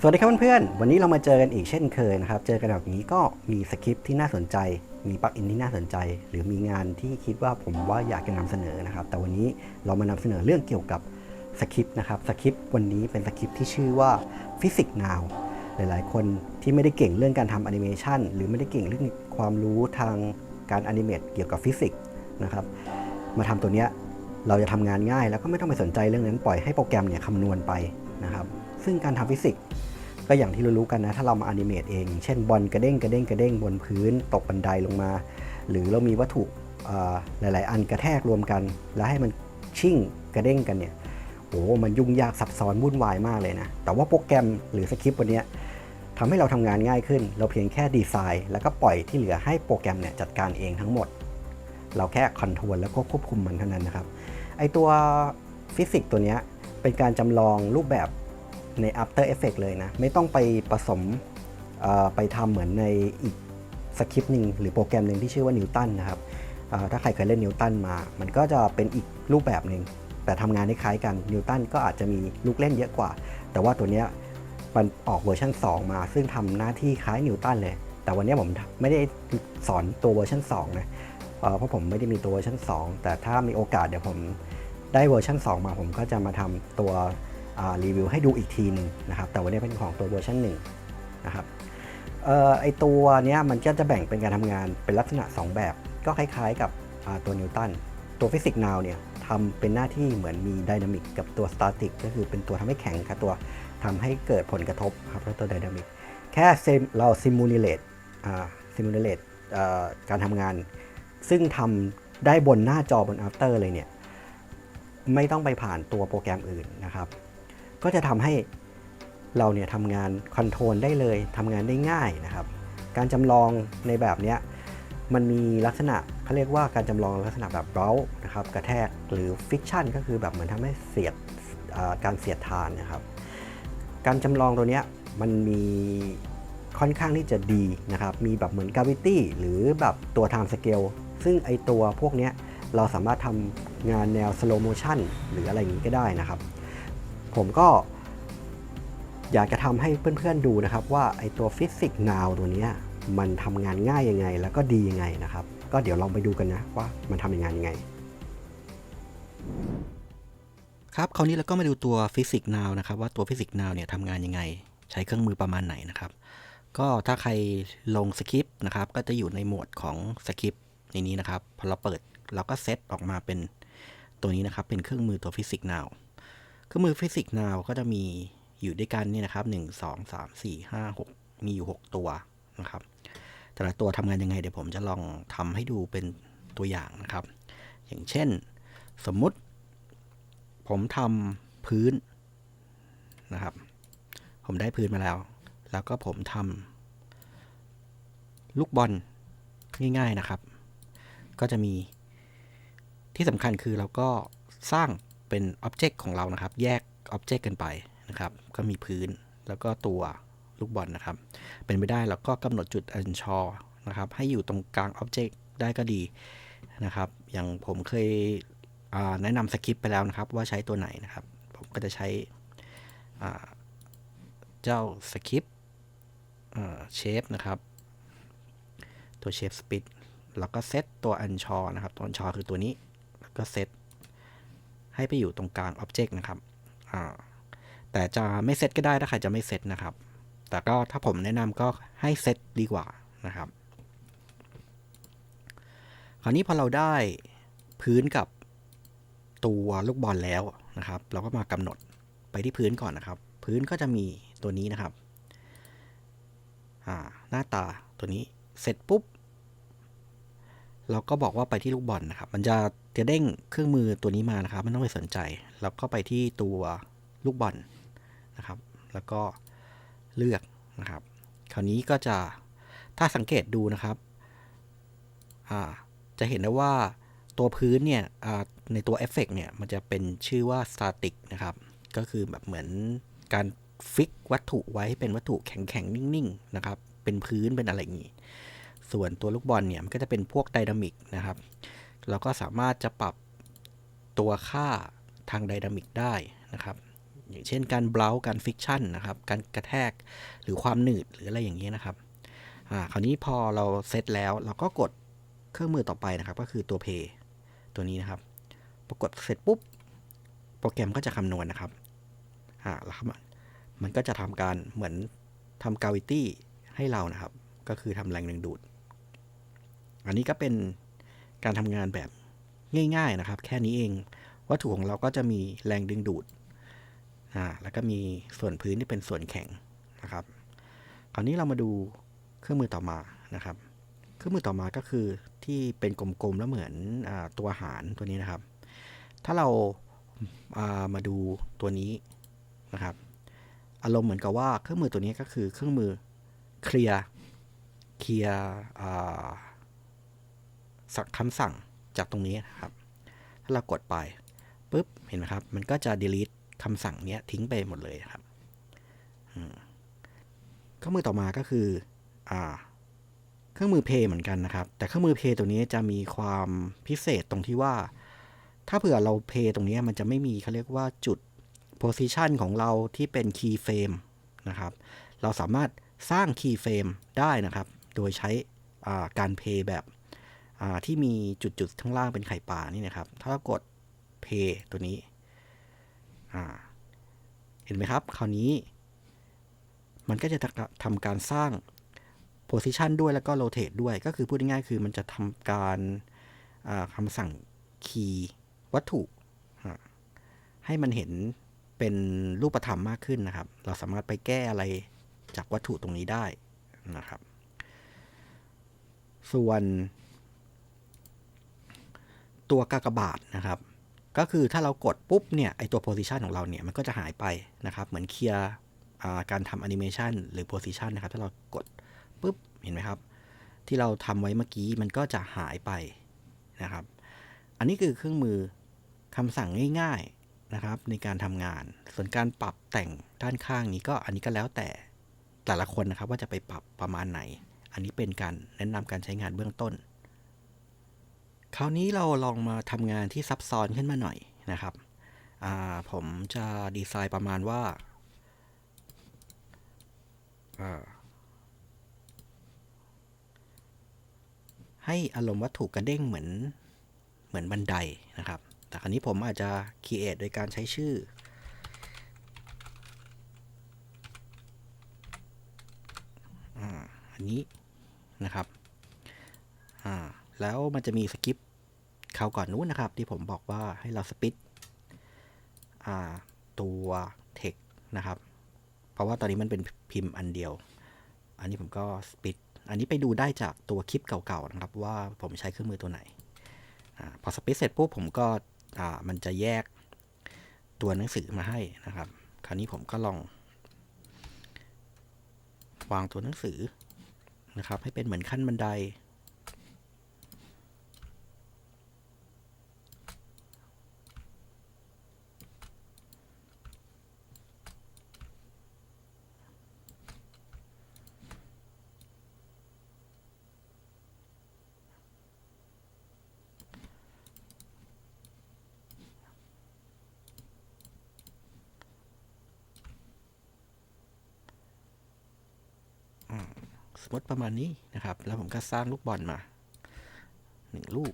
สวัสดีครับเพื่อนๆ วันนี้เรามาเจอกันอีกเช่นเคยนะครับ เจอกันแบบนี้ก็มีสคริปที่น่าสนใจ มีปลั๊กอินที่น่าสนใจ หรือมีงานที่คิดว่าผมว่าอยากจะนำเสนอนะครับ แต่วันนี้เรามานำเสนอเรื่องเกี่ยวกับสคริปนะครับสคริปวันนี้เป็นสคริปที่ชื่อว่า Physics Now หลายๆ คนที่ไม่ได้เก่งเรื่องการทำแอนิเมชันหรือไม่ได้เก่งเรื่องความรู้ทางการแอนิเมตเกี่ยวกับฟิสิกส์นะครับ มาทำตัวเนี้ยเราจะทำงานง่าย แล้วก็ไม่ต้องไปสนใจเรื่องนั้นปล่อยให้โปรแกรมเนี่ยคำนวณไปนะครับ ซึ่งการทำฟิสิกส์ก็อย่างที่รู้ๆกันนะ ถ้าเรามาแอนิเมตเอง เช่นบอลกระเด้งกระเด้งกระเด้งบนพื้น ตกบันไดลงมา หรือเรามีวัตถุหลาย ๆ อันกระแทกรวมกัน แล้วให้มันชิ่งกระเด้งกันเนี่ยโอ้มันยุ่งยากซับซ้อนวุ่นวายมากเลยนะ แต่ว่าโปรแกรมหรือสคริปต์วันนี้ทำให้เราทำงานง่ายขึ้น เราเพียงแค่ดีไซน์ แล้วก็ปล่อยที่เหลือให้โปรแกรมเนี่ยจัดการเองทั้งหมด เราแค่คอนโทรลแล้วก็ควบคุมมันเท่านั้นนะครับ ไอตัวฟิสิกส์ตัวนี้เป็นการจำลองรูปแบบ ใน After Effects เลยนะ ไม่ต้องไปผสมไปทำเหมือนในอีกสคริปต์หนึ่งหรือโปรแกรมหนึ่งที่ชื่อว่านิวตันนะครับถ้าใครเคยเล่นนิวตันมา มันก็จะเป็นอีกรูปแบบหนึ่งแต่ทำงานคล้ายกันนิวตันก็อาจจะมีลูกเล่นเยอะกว่า แต่ว่าตัวเนี้ยมันออกเวอร์ชัน2 มา ซึ่งทำหน้าที่คล้ายนิวตันเลย แต่วันนี้ผมไม่ได้สอนตัวเวอร์ชัน2นะเพราะผมไม่ได้มีตัวเวอร์ชัน2 แต่ถ้ามีโอกาสเดี๋ยวผมได้เวอร์ชัน2 มาผมก็จะมาทำตัว รีวิวให้ดูอีกทีหนึงนะครับแต่วันนี้เป็นของตัวเวอร์ชัน1นะครับออไอตัวเนี้ยมันก็จะแบ่งเป็นการทำงานเป็นลักษณะ 2 แบบ ก็คล้ายๆกับตัวนิวตันตัวฟิสิกส์นาวเนี่ยทำเป็นหน้าที่เหมือนมีไดนามิกกับตัวสตาติกก็คือเป็นตัวทำให้แข็งกับตัวทำให้เกิดผลกระทบครับแล้วตัวไดนามิกแค่เราซิมูเลตซิมูเลตการทำงาน ซึ่งทำได้บนหน้าจอบน After เลยเนี่ย ไม่ต้องไปผ่านตัวโปรแกรมอื่นนะครับ ก็จะทำให้เราเนี่ยทำงานคอนโทรลได้เลยทำงานได้ง่ายนะครับ การจำลองในแบบเนี้ยมันมีลักษณะเขาเรียกว่าการจำลองลักษณะแบบเร้านะครับกระแทกหรือฟิกชันก็คือแบบเหมือนทำให้เสียดการเสียดทานนะครับ การจำลองตัวเนี้ยมันมีค่อนข้างที่จะดีนะครับ มีแบบเหมือน gravity หรือแบบตัว time scale ซึ่งไอตัวพวกเนี้ยเราสามารถทำงานแนว slow motion หรืออะไรอย่างนี้ก็ได้นะครับ ผมก็อยากจะทำให้เพื่อนๆดูนะครับ ว่าไอตัว Physics Now ตัวนี้มันทำงานง่ายยังไง แล้วก็ดียังไงนะครับ ก็เดี๋ยวลองไปดูกันนะว่ามันทำงานยังไง ครับคราวนี้เราก็มาดูตัว Physics Now นะครับ ว่าตัว Physics Now เนี่ยทำงานยังไง ใช้เครื่องมือประมาณไหนนะครับ ก็ถ้าใครลงสคริปต์นะครับ ก็จะอยู่ในโหมดของสคริปต์ในนี้นะครับพอเราเปิดเราก็เซตออกมาเป็นตัวนี้นะครับ เป็นเครื่องมือตัว Physics Now เครื่องมือ Physics Now ก็จะมีอยู่ด้วยกันนี่นะครับ 1 2 3 4 5 6 มีอยู่ 6 ตัวนะครับ แต่ละตัวทำงานยังไงเดี๋ยวผมจะลองทำให้ดูเป็นตัวอย่างนะครับ อย่างเช่น สมมุติ ผมทำพื้นนะครับ ผมได้พื้นมาแล้ว แล้วก็ผมทำลูกบอลง่าย ๆนะครับ ก็จะมีที่สำคัญคือเราก็สร้าง เป็นอ็อบเจกต์ของเรานะครับ แยกอ็อบเจกต์กันไปนะครับ ก็มีพื้นแล้วก็ตัวลูกบอลนะครับ เป็นไปได้เราก็กำหนดจุด unsure นะครับ ให้อยู่ตรงกลางอ็อบเจกต์ได้ก็ดีนะครับ อย่างผมเคยแนะนำสคริปต์ไปแล้วนะครับ ว่าใช้ตัวไหนนะครับ ผมก็จะใช้เจ้าสคริปต์เชฟนะครับ ตัวเชฟสปิดแล้วก็เซตตัว unsure นะครับ ตัว unsure คือตัวนี้ แล้วก็เซต ให้ไปอยู่ตรงกลาง Object นะครับแต่จะไม่เซตก็ได้ถ้าใครจะไม่เซตนะครับ แต่ก็ถ้าผมแนะนำก็ให้เซตดีกว่านะครับ คราวนี้พอเราได้พื้นกับตัวลูกบอลแล้วนะครับ เราก็มากำหนดไปที่พื้นก่อนนะครับ พื้นก็จะมีตัวนี้นะครับหน้าตาตัวนี้เสร็จปุ๊บ เราก็บอกว่าไปที่ลูกบอลนะครับ มันจะ จะเด้งเครื่องมือตัวนี้มานะครับไม่ต้องไปสนใจ แล้วก็ไปที่ตัวลูกบอลนะครับ แล้วก็เลือกนะครับ คราวนี้ก็จะถ้าสังเกตดูนะครับจะเห็นได้ว่าตัวพื้นเนี่ยในตัวเอฟเฟกเนี่ยมันจะเป็นชื่อว่า static นะครับ ก็คือแบบเหมือนการฟิกวัตถุไว้ให้เป็นวัตถุแข็งๆ นิ่งๆ นะครับ เป็นพื้นเป็นอะไรอย่างนี้ ส่วนตัวลูกบอลเนี่ยมันก็จะเป็นพวกไดนามิกนะครับ เราก็สามารถจะปรับตัวค่าทางไดนามิกได้นะครับ อย่างเช่นการเบลาการฟิกชันนะครับ การกระแทกหรือความหนืดหรืออะไรอย่างนี้ยนะครับอ่าคราวนี้พอเราเซตแล้วเราก็กดเครื่องมือต่อไปนะครับ ก็คือตัว Play ตัวนี้นะครับพอกดเสร็จปุ๊บ โปรแกรมก็จะคำนวณนะครับอ่าแล้วครับมันก็จะทำการเหมือนทำกาวิตี้ให้เรานะครับ ก็คือทำแรงดึงดูด อันนี้ก็เป็น การทำงานแบบง่ายๆนะครับ แค่นี้เอง วัตถุของเราก็จะมีแรงดึงดูดอ่าแล้วก็มีส่วนพื้นที่เป็นส่วนแข็งนะครับ คราวนี้เรามาดูเครื่องมือต่อมานะครับ เครื่องมือต่อมาก็คือที่เป็นกลมๆแล้วเหมือนอาตัวหารตัวนี้นะครับ ถ้าเราามาดูตัวนี้นะครับ อารมณ์เหมือนกับว่าเครื่องมือตัวนี้ก็คือเครื่องมือเคลียร์เคลียร์ สักคำสั่งจากตรงนี้นะครับ ถ้าเรากดไปปุ๊บเห็นไหมครับ มันก็จะ delete คำสั่งเนี้ยทิ้งไปหมดเลยครับเครื่องมือต่อมาก็คืออเครื่องมือ Pay เหมือนกันนะครับ แต่เครื่องมือ Pay ตัวนี้จะมีความพิเศษตรงที่ว่า ถ้าเผื่อเรา Pay ตรงนี้มันจะไม่มีเขาเรียกว่าจุด Position ของเราที่เป็น Key Frame นะครับ เราสามารถสร้าง Key Frame ได้นะครับ โดยใช้การ Pay แบบ ที่มีจุดๆข้างล่างเป็นไข่ปลานี่นะครับ ถ้าเรากด Pay ตัวนี้ เห็นไหมครับ คราวนี้ มันก็จะทำการสร้าง position ด้วยแล้วก็ rotate ด้วย ก็คือพูดง่ายๆคือมันจะทำการคำสั่ง key วัตถุ ให้มันเห็นเป็นรูปธรรมมากขึ้นนะครับ เราสามารถไปแก้อะไรจากวัตถุตรงนี้ได้นะครับ ส่วน ตัวกากบาทนะครับ ก็คือถ้าเรากดปุ๊บเนี่ยไอตัว position ของเราเนี่ยมันก็จะหายไปนะครับ เหมือนเคลียร์การทำแอนิเมชันหรือ position นะครับ ถ้าเรากดปุ๊บเห็นไหมครับ ที่เราทำไว้เมื่อกี้มันก็จะหายไปนะครับ อันนี้คือเครื่องมือคำสั่งง่ายๆนะครับในการทำงาน ส่วนการปรับแต่งด้านข้างนี้ก็อันนี้ก็แล้วแต่แต่ละคนนะครับว่าจะไปปรับประมาณไหน อันนี้เป็นการแนะนำการใช้งานเบื้องต้น คราวนี้เราลองมาทำงานที่ซับซ้อนขึ้นมาหน่อยนะครับ ผมจะดีไซน์ประมาณว่าให้อารมณ์วัตถุกระเด้งเหมือนเหมือนบันไดนะครับ แต่คราวนี้ผมอาจจะ create โดยการใช้ชื่อ อันนี้นะครับ แล้วมันจะมีสคริป คราวก่อนนู้นนะครับ ที่ผมบอกว่าให้เราสปิดตัว text นะครับ เพราะว่าตอนนี้มันเป็นพิมพ์อันเดียว อันนี้ผมก็สปิดอันนี้ไปดูได้จากตัวคลิปเก่าๆนะครับ ว่าผมใช้เครื่องมือตัวไหนอพอสปิดเสร็จปุ๊บผมก็มันจะแยกตัวหนังสือมาให้นะครับ คราวนี้ผมก็ลอง วางตัวหนังสือนะครับ ให้เป็นเหมือนขั้นบันได มมติประมาณนี้นะครับ แล้วผมก็สร้างลูกบอลมาหนึ่งลูก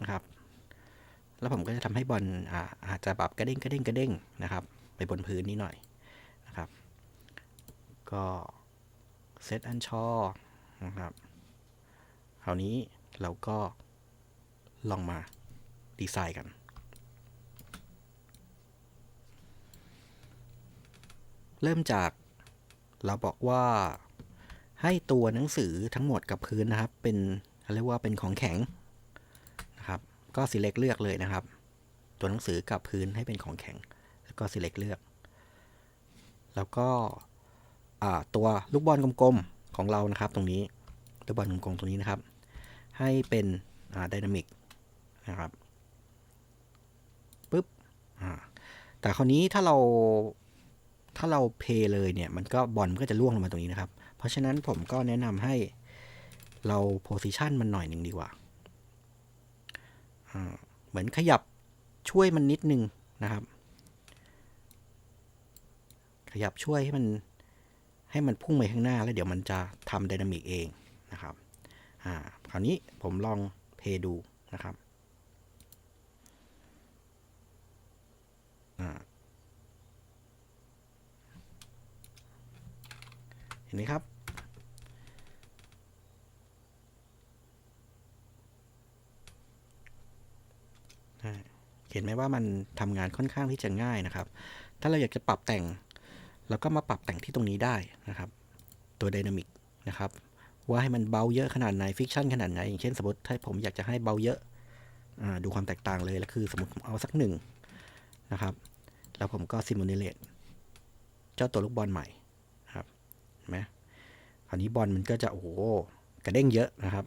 นะครับ แล้วผมก็จะทำให้บอลอาอาจจะแบบกระเด้งกระเด้งกระเด้งนะครับ ไปบนพื้นนี้หน่อยนะครับ ก็เซตอันชอนะครับคราวนี้เราก็ลองมาดีไซน์กัน เริ่มจากเราบอกว่าให้ตัวหนังสือทั้งหมดกับพื้นนะครับ เป็นเรียกว่าเป็นของแข็งนะครับ ก็ select เลือกเลยนะครับ ตัวหนังสือกับพื้นให้เป็นของแข็ง แล้วก็ select เลือก แล้วก็ตัวลูกบอลกลมๆของเรานะครับ ตรงนี้ลูกบอลกลมๆตรงนี้นะครับ ให้เป็นดินามิกนะครับปุ๊บแต่คราวนี้ถ้าเรา ถ้าเราเพย์เลยเนี่ย มันก็บอลมันก็จะล่วงลงมาตรงนี้นะครับ เพราะฉะนั้นผมก็แนะนำให้เราโพซิชันมันหน่อยหนึ่งดีกว่า เหมือนขยับช่วยมันนิดนึงนะครับ ขยับช่วยให้มันให้มันพุ่งไปข้างหน้า แล้วเดี๋ยวมันจะทำไดนามิกเองนะครับอ่าคราวนี้ผมลองเพย์ดูนะครับอ่า เห็นไหมครับ เห็นไหมว่ามันทำงานค่อนข้างที่จะง่ายนะครับ ถ้าเราอยากจะปรับแต่งเราก็มาปรับแต่งที่ตรงนี้ได้นะครับ ตัวไดนามิกนะครับ ว่าให้มันเบาเยอะขนาดไหนฟิกชันขนาดไหน อย่างเช่นสมมติถ้าผมอยากจะให้เบาเยอะดูความแตกต่างเลยแล้วคือสมมติผมเอาสักหนึ่งนะครับ แล้วผมก็ซิมูเลตเจ้าตัวลูกบอลใหม่ ไหมคราวนี้บอลมันก็จะโอ้โหกระเด้งเยอะนะครับ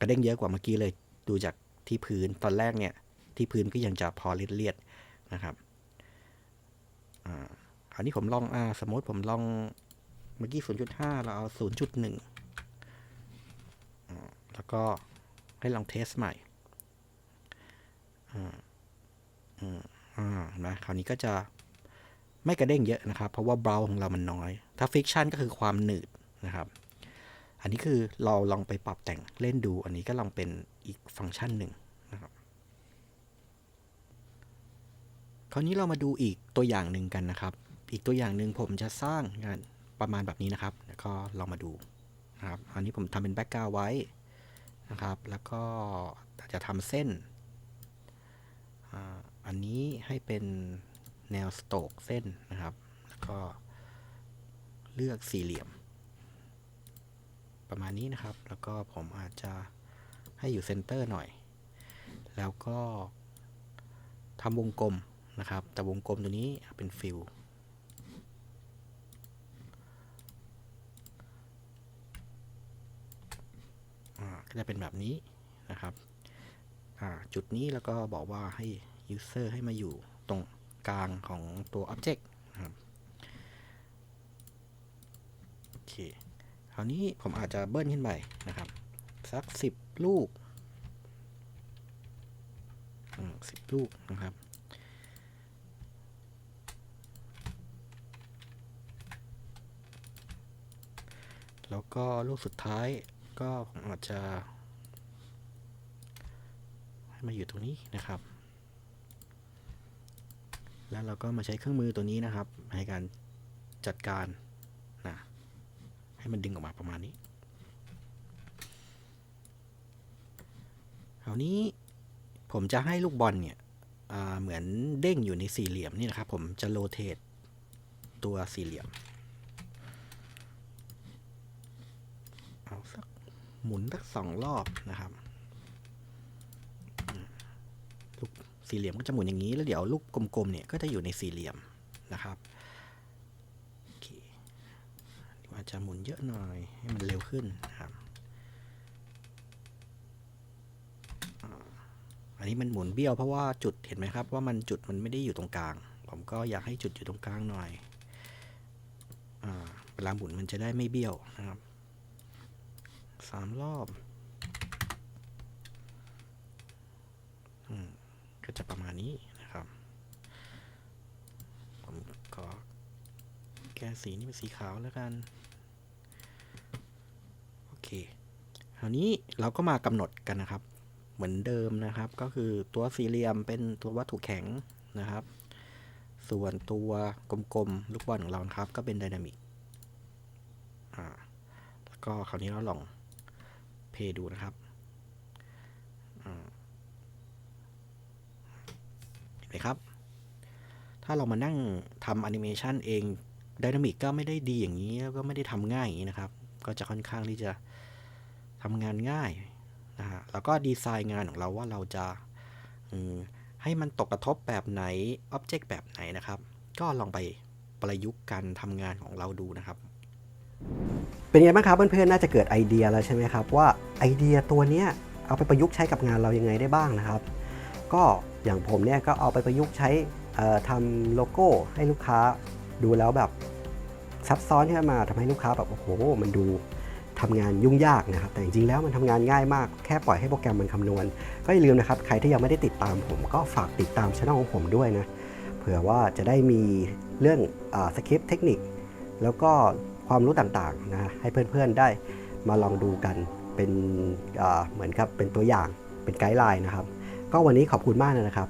กระเด้งเยอะกว่าเมื่อกี้เลยดูจากที่พื้นตอนแรกเนี่ย ที่พื้นก็ยังจะพอเลียดๆนะครับอ่าคราวนี้ผมลองอ่าสมมติผมลองเมื่อกี้ 0.5 เราเอา 0.1อ่าแล้วก็ให้ลองเทสใหม่อ่าอ่านะคราวนี้ก็จะ ไม่กระเด้งเยอะนะครับ เพราะว่าเบราของเรามันน้อย ถ้าฟิกชันก็คือความหนืดนะครับ อันนี้คือเราลองไปปรับแต่งเล่นดู อันนี้ก็ลองเป็นอีกฟังก์ชันหนึ่งครับ คราวนี้เรามาดูอีกตัวอย่างหนึ่งกันนะครับ อีกตัวอย่างหนึ่งผมจะสร้างงานประมาณแบบนี้นะครับ แล้วก็ลองมาดูนะครับ อันนี้ผมทำเป็นแบ็กกราวไว้นะครับ แล้วก็จะทำเส้น อันนี้ให้เป็น แนวสโตกเส้นนะครับ แล้วก็เลือกสี่เหลี่ยม ประมาณนี้นะครับ แล้วก็ผมอาจจะให้อยู่เซนเตอร์หน่อย แล้วก็ทำวงกลมนะครับ แต่วงกลมตัวนี้เป็นฟิลก็จะเป็นแบบนี้นะครับจุดนี้แล้วก็บอกว่าให้ user ให้มาอยู่ตรง กลางของตัว object นะครับโอเค คราวนี้ผมอาจจะเบิ้ลขึ้นไปนะครับ สัก 10 ลูกสิบลูกนะครับ แล้วก็ลูกสุดท้ายก็ผมอาจจะ ให้มาอยู่ตรงนี้นะครับ แล้วเราก็มาใช้เครื่องมือตัวนี้นะครับ ในการจัดการนะให้มันดึงออกมาประมาณนี้คราวนี้ผมจะให้ลูกบอลเนี่ยเหมือนเด้งอยู่ในสี่เหลี่ยมนี่นะครับ ผมจะโรเตทตัวสี่เหลี่ยมเอาสักหมุนสักสองรอบนะครับอืมลูก สี่เหลี่ยมก็จะหมุนอย่างนี้ แล้วเดี๋ยวลูกกลมๆเนี่ยก็จะอยู่ในสี่เหลี่ยมนะครับโอเคอาจจะหมุนเยอะหน่อยให้มันเร็วขึ้นนะครับอันนี้มันหมุนเบี้ยวเพราะว่าจุดเห็นไหมครับว่ามันจุดมันไม่ได้อยู่ตรงกลาง ผมก็อยากให้จุดอยู่ตรงกลางหน่อยอเวลาหมุนมันจะได้ไม่เบี้ยวนะครับสามรอบอืมก็จะประมาณ นี้นะครับผมก็แก้สีนี่เป็นสีขาวแล้วกัน โอเคคราวนี้เราก็มากำหนดกันนะครับ เหมือนเดิมนะครับ ก็คือตัวสี่เหลี่ยมเป็นตัววัตถุแข็งนะครับ ส่วนตัวกลมๆลูกบอลของเราครับ ก็เป็นไดนามิกอ่าแล้วก็คราวนี้เราลองเพย์ดูนะครับอ่าเห็นไหมครับ ถ้าเรามานั่งทำแอนิเมชันเองไดนามิกก็ไม่ได้ดีอย่างนี้แล้วก็ไม่ได้ทำง่ายอย่างนี้นะครับ ก็จะค่อนข้างที่จะทำงานง่ายนะฮะแล้วก็ดีไซน์งานของเราว่าเราจะให้มันตกกระทบแบบไหนอ็อบเจกต์แบบไหนนะครับ ก็ลองไปประยุกต์การทำงานของเราดูนะครับ เป็นไงบ้างครับเพื่อนๆน่าจะเกิดไอเดียแล้วใช่ไหมครับว่าไอเดียตัวเนี้ยเอาไปประยุกต์ใช้กับงานเรายังไงได้บ้างนะครับ ก็อย่างผมเนี่ยก็เอาไปประยุกต์ใช้ ทำโลโก้ให้ลูกค้าดูแล้วแบบซับซ้อนขึ้นมาทำให้ลูกค้าแบบโอ้โห มันดูทำงานยุ่งยากนะครับ แต่จริงๆแล้วมันทำงานง่ายมาก แค่ปล่อยให้โปรแกรมมันคำนวณ ก็อย่าลืมนะครับ ใครที่ยังไม่ได้ติดตามผม ก็ฝากติดตามช่องของผมด้วยนะ เผื่อว่าจะได้มีเรื่องสคริปต์เทคนิค แล้วก็ความรู้ต่างๆนะ ให้เพื่อนๆได้มาลองดูกัน เป็นเหมือนกับเป็นตัวอย่าง เป็นไกด์ไลน์นะครับ ก็วันนี้ขอบคุณมากนะครับ